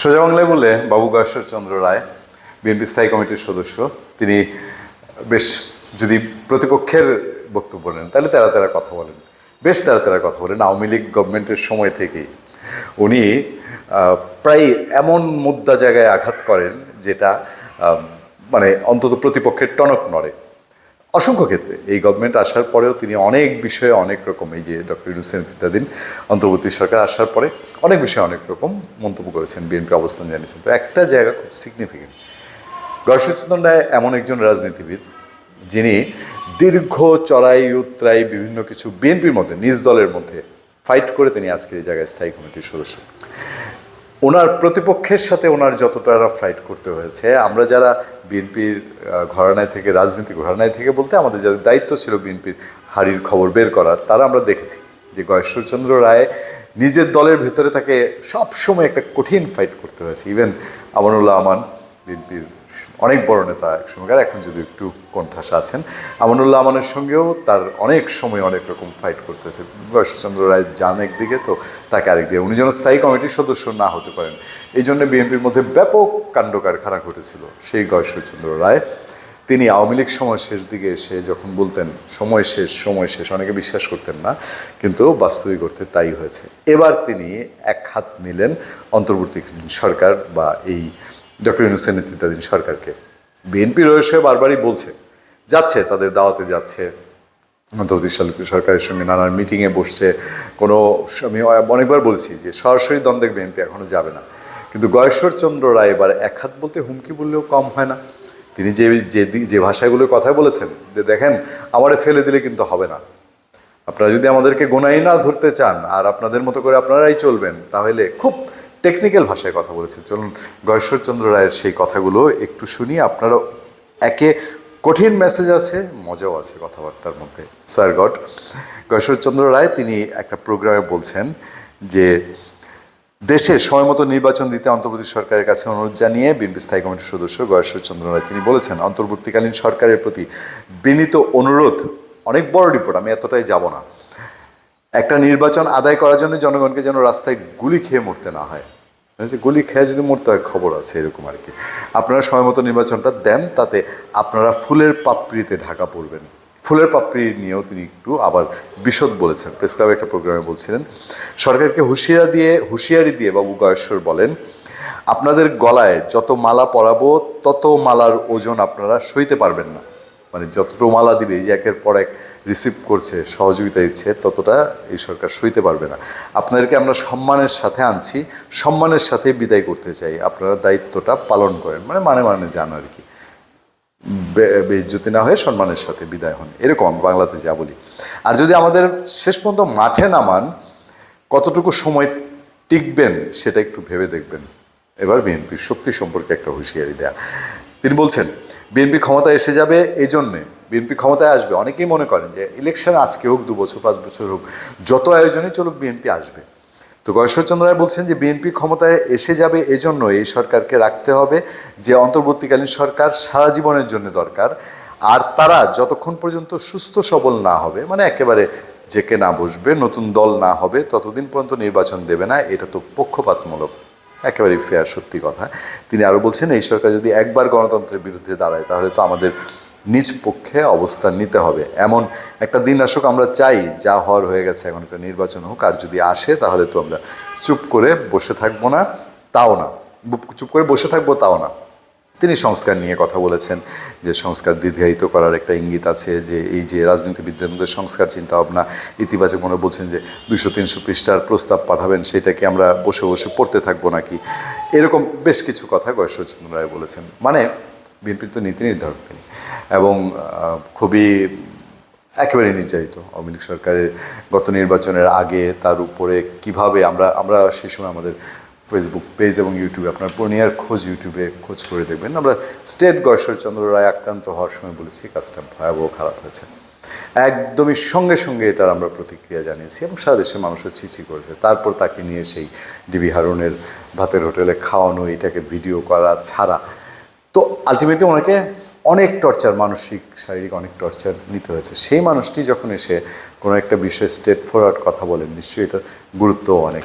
সোজা বাংলায় বলে বাবু চন্দ্র রায়, বিএনপি স্থায়ী কমিটির সদস্য। তিনি বেশ যদি প্রতিপক্ষের বক্তব্য নেন, তাহলে তারা তারা কথা বলেন। বেশ তারা তারা কথা বলেন। আওয়ামী লীগ গভর্নমেন্টের সময় থেকেই উনি প্রায় এমন মুদ্রা জায়গায় আঘাত করেন যেটা মানে অন্তত প্রতিপক্ষের টনক নড়ে। অসংখ্য ক্ষেত্রে। এই গভর্নমেন্ট আসার পরেও তিনি অনেক বিষয়ে অনেক রকম, এই যে ডক্টর ইউনুসেন ইত্যাদিন অন্তর্বর্তী সরকার আসার পরে অনেক বিষয়ে অনেক রকম মন্তব্য করেছেন বিএনপি অবস্থান জানিয়েছেন। তো একটা জায়গা খুব সিগনিফিকেন্ট গর্ষচন্দ্র রায় এমন একজন রাজনীতিবিদ, যিনি দীর্ঘ চড়াই উত্তরাই বিভিন্ন কিছু বিএনপির মধ্যে, নিজ দলের মধ্যে ফাইট করে তিনি আজকে এই জায়গায় স্থায়ী কমিটির সদস্য। ওনার প্রতিপক্ষের সাথে ওনার যতটা ফাইট করতে হয়েছে, আমরা যারা বিএনপির ঘরানায় থেকে রাজনীতি ঘরানায় থেকে বলতে আমাদের যাদের দায়িত্ব ছিল বিএনপির হারির খবর বের করার, তারা আমরা দেখেছি যে গয়েশ্বরচন্দ্র রায় নিজের দলের ভিতরে তাকে সবসময় একটা কঠিন ফাইট করতে হয়েছে। ইভেন আমানুল্লাহ আমান, বিএনপির অনেক বড় নেতা এক সময়কার এখন যদি একটু কণ্ঠাসা আছেন, আমানুল্লাহ আমানের সঙ্গেও তার অনেক সময় অনেক রকম ফাইট করতে হয়েছে বয়সচন্দ্র রায় যান একদিকে তো তাকে আরেক দিকে। উনি যেন স্থায়ী কমিটির সদস্য না হতে পারেন। এই জন্য বিএনপির মধ্যে ব্যাপক কাণ্ড কারখানা ঘটেছিল। সেই গয়েশ্বরচন্দ্র রায়, তিনি আওয়ামী লীগ সময় শেষ দিকে এসে যখন বলতেন, সময় শেষ সময় শেষ, অনেকে বিশ্বাস করতেন না, কিন্তু বাস্তবিক করতে তাই হয়েছে। এবার তিনি এক হাত নিলেন অন্তর্বর্তীকালীন সরকার বা এই ডক্টর ইউনুসেন নেতৃত্বাধীন সরকারকে। বিএনপি রয়েছে, বারবারই বলছে, যাচ্ছে, তাদের দাওয়াতে যাচ্ছে। অন্তর্বর্তী সরকারের সঙ্গে নানান মিটিংয়ে বসছে। কোনো আমি অনেকবার বলছি যে সরাসরি দ্বন্দ্বে বিএনপি এখনও যাবে না। কিন্তু গয়েশ্বরচন্দ্র রায় এবার এক হাত বলতে হুমকি বললেও কম হয় না। তিনি যে যে যে ভাষাগুলোর কথা বলেছেন, যে দেখেন, আমারে ফেলে দিলে কিন্তু হবে না। আপনারা যদি আমাদেরকে গোনাই না ধরতে চান, আর আপনাদের মতো করে আপনারাই চলবেন, তাহলে খুব টেকনিক্যাল ভাষায় কথা বলেছেন। চলুন গয়েশ্বরচন্দ্র রায়ের সেই কথাগুলো একটু শুনি। আপনারা একে কঠিন মেসেজ আছে, মজাও আছে কথাবার্তার মধ্যে। স্যার গড গয়েশ্বরচন্দ্র রায় তিনি একটা প্রোগ্রামে বলছেন যে, দেশে সময়মতো নির্বাচন দিতে অন্তর্বর্তী সরকারের কাছে অনুরোধ জানিয়ে বিএনপি স্থায়ী কমিটির সদস্য গয়েশ্বরচন্দ্র রায় তিনি বলেছেন, অন্তর্বর্তীকালীন সরকারের প্রতি বিনীত অনুরোধ, অনেক বড় রিপোর্ট আমি এতটাই যাব না। একটা নির্বাচন আদায় করার জন্য জনগণকে যেন রাস্তায় গুলি খেয়ে মরতে না হয়। গুলি খেয়ে যদি মরতে হয়, খবর আছে এরকম আর কি। আপনারা সময় মতো নির্বাচনটা দেন, তাতে আপনারা ফুলের পাপড়িতে ঢাকা পড়বেন। ফুলের পাপড়ি নিয়েও তিনি একটু আবার বিশদ বলেছেন। প্রেস ক্লাবে একটা প্রোগ্রামে বলছিলেন। সরকারকে হুঁশিয়ারি দিয়ে হুঁশিয়ারি দিয়ে বাবু গয়েশ্বর বলেন, আপনাদের গলায় যত মালা পরাবো, তত মালার ওজন আপনারা সইতে পারবেন না। মানে যতটুকু মালা দিবে, এই একের পর এক রিসিভ করছে, সহযোগিতা দিচ্ছে, ততটা এই সরকার সইতে পারবে না। আপনাদেরকে আমরা সম্মানের সাথে আনছি, সম্মানের সাথে বিদায় করতে চাই। আপনারা দায়িত্বটা পালন করেন মানে মানে মানে যান আর কি। বে- বেইজ্জতি না হয়ে সম্মানের সাথে বিদায় হন, এরকম বাংলাতে যা বলি। আর যদি আমাদের শেষ পর্যন্ত মাঠে নামান, কতটুকু সময় টিকবেন সেটা একটু ভেবে দেখবেন। এবার বিএনপির শক্তি সম্পর্কে একটা হুঁশিয়ারি দেয়া। তিনি বলছেন বিএনপি ক্ষমতায় এসে যাবে এই জন্যে বিএনপি ক্ষমতায় আসবে। অনেকেই মনে করেন যে ইলেকশন আজকে হোক, দু বছর, পাঁচ বছর হোক, যত আয়োজনে চলুক বিএনপি আসবে। তো গয়েশ্বরচন্দ্র রায় বলছেন যে বিএনপি ক্ষমতায় এসে যাবে এজন্য এই সরকারকে রাখতে হবে যে অন্তর্বর্তীকালীন সরকার সারা জীবনের জন্য দরকার। আর তারা যতক্ষণ পর্যন্ত সুস্থ, সবল না হবে মানে একেবারে জেকে না বসবে, নতুন দল না হবে, ততদিন পর্যন্ত নির্বাচন দেবে না, এটা তো পক্ষপাতমূলক। একেবারেই ফেয়ার সত্যি কথা। তিনি আরও বলছেন, এই সরকার যদি একবার গণতন্ত্রের বিরুদ্ধে দাঁড়ায়, তাহলে তো আমাদের নিজ পক্ষে অবস্থান নিতে হবে। এমন একটা দিন আসুক আমরা চাই, যা হওয়ার হয়ে গেছে এখন একটা নির্বাচন হোক। আর যদি আসে, তাহলে তো আমরা চুপ করে বসে থাকব না, তাও না। চুপ করে বসে থাকব, তাও না। তিনি সংস্কার নিয়ে কথা বলেছেন, যে সংস্কার দীর্ঘায়িত করার একটা ইঙ্গিত আছে, যে এই যে রাজনীতিবিদদের মধ্যে সংস্কার চিন্তা ভাবনা, ইতিবাচক মনে বলছেন যে দুশো তিনশো পৃষ্ঠার প্রস্তাব পাঠাবেন, সেটাকে আমরা বসে বসে পড়তে থাকব নাকি? এরকম বেশ কিছু কথা গয়েশ্বরচন্দ্র রায় বলেছেন। মানে বিএনপির তো নীতি নির্ধারক তিনি, এবং খুবই একেবারে নির্যাতিত আওয়ামী লীগ সরকারের গত নির্বাচনের আগে তার উপরে কীভাবে আমরা আমরা সেই সময় আমাদের ফেসবুক পেজ এবং ইউটিউবে আপনার পূর্ণিয়ার খোঁজ ইউটিউবে খোঁজ করে দেখবেন। আমরা স্টেট গয়েশ্বরচন্দ্র রায় আক্রান্ত হওয়ার সময় বলেছি, কাজটা ভয়াবহ খারাপ হয়েছে। একদমই সঙ্গে সঙ্গে এটার আমরা প্রতিক্রিয়া জানিয়েছি এবং সারা দেশের মানুষও ছিচি করেছে। তারপর তাকে নিয়ে সেই ডিবি হারুনের ভাতের হোটেলে খাওয়ানো, এটাকে ভিডিও করা ছাড়া। তো আলটিমেটলি ওনাকে অনেক টর্চার মানসিক, শারীরিক অনেক টর্চার নিতে হয়েছে। সেই মানুষটি যখন এসে কোনো একটা বিষয়ে স্টেট ফরওয়ার্ড কথা বলেন, নিশ্চয়ই এটার গুরুত্ব অনেক।